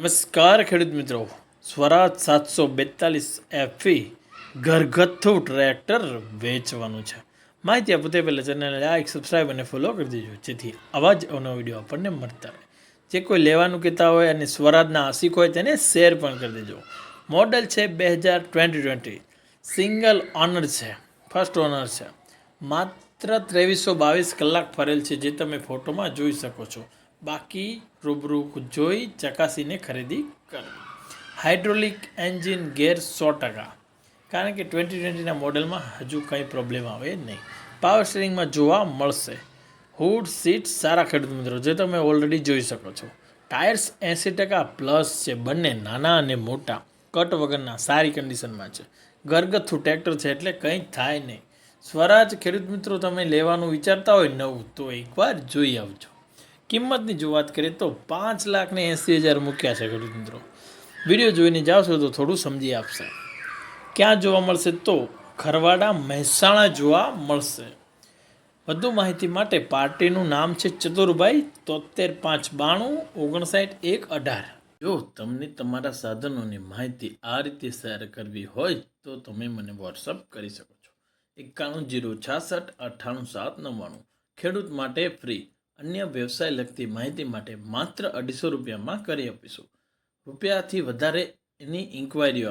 નમસ્કાર ખેડૂત મિત્રો. સ્વરાજ સાતસો બેતાલીસ એફી ઘરગથ્થુ ટ્રેક્ટર વેચવાનું છે. માહિતી આપો તે પહેલાં ચેનલને લાઈક સબસ્ક્રાઈબ અને ફોલો કરી દેજો. જેથી આવા જ અવનો વીડિયો આપણને મળતા રહે. જે કોઈ લેવાનું કહેતા હોય અને સ્વરાજના આશિક હોય તેને શેર પણ કરી દેજો. મોડલ છે બે હજાર ટ્વેન્ટી ટ્વેન્ટી સિંગલ ઓનર છે. ફર્સ્ટ ઓનર છે. માત્ર ત્રેવીસો બાવીસ કલાક ફરેલ છે, જે તમે ફોટોમાં જોઈ શકો છો. બાકી રૂબરૂ જોઈ ચકાસીને ખરીદી કરવી હાઇડ્રોલિક એન્જિન ગેર સો ટકા. કારણ કે ટ્વેન્ટી ટ્વેન્ટીના મોડલમાં હજુ કંઈ પ્રોબ્લેમ આવે નહીં. પાવર સ્ટેરિંગમાં જોવા મળશે. હુડ સીટ સારા ખેડૂત મિત્રો, જે તમે ઓલરેડી જોઈ શકો છો. ટાયર્સ એંસી ટકા પ્લસ છે, બંને નાના અને મોટા. કટ વગરના સારી કન્ડિશનમાં છે. ઘરગથ્થુ ટ્રેક્ટર છે એટલે કંઈ થાય નહીં. સ્વરાજ ખેડૂત મિત્રો, તમે લેવાનું વિચારતા હોય નવું, તો એકવાર જોઈ આવજો. કિંમતની જો વાત કરીએ તો પાંચ લાખને એંસી હજાર મૂક્યા છે ખેડૂત વીડિયો જોઈને જાશો તો થોડું સમજી આપશે. ક્યાં જોવા મળશે તો ખરવાડા મહેસાણા જોવા મળશે. વધુ માહિતી માટે પાર્ટીનું નામ છે ચતુરભાઈ તોતેર પાંચ બાણું ઓગણસાઠ એક અઢાર. જો તમને તમારા સાધનોની માહિતી આ રીતે શેર કરવી હોય તો તમે મને વોટ્સઅપ કરી શકો છો. એકાણું જીરો છાસઠ અઠ્ઠાણું સાત નવ્વાણું. ખેડૂત માટે ફ્રી. અન્ય વ્યવસાય લગતી માહિતી માટે માત્ર અઢીસો રૂપિયામાં કરી આપીશું. રૂપિયાથી વધારે એની ઇન્ક્વાયરીઓ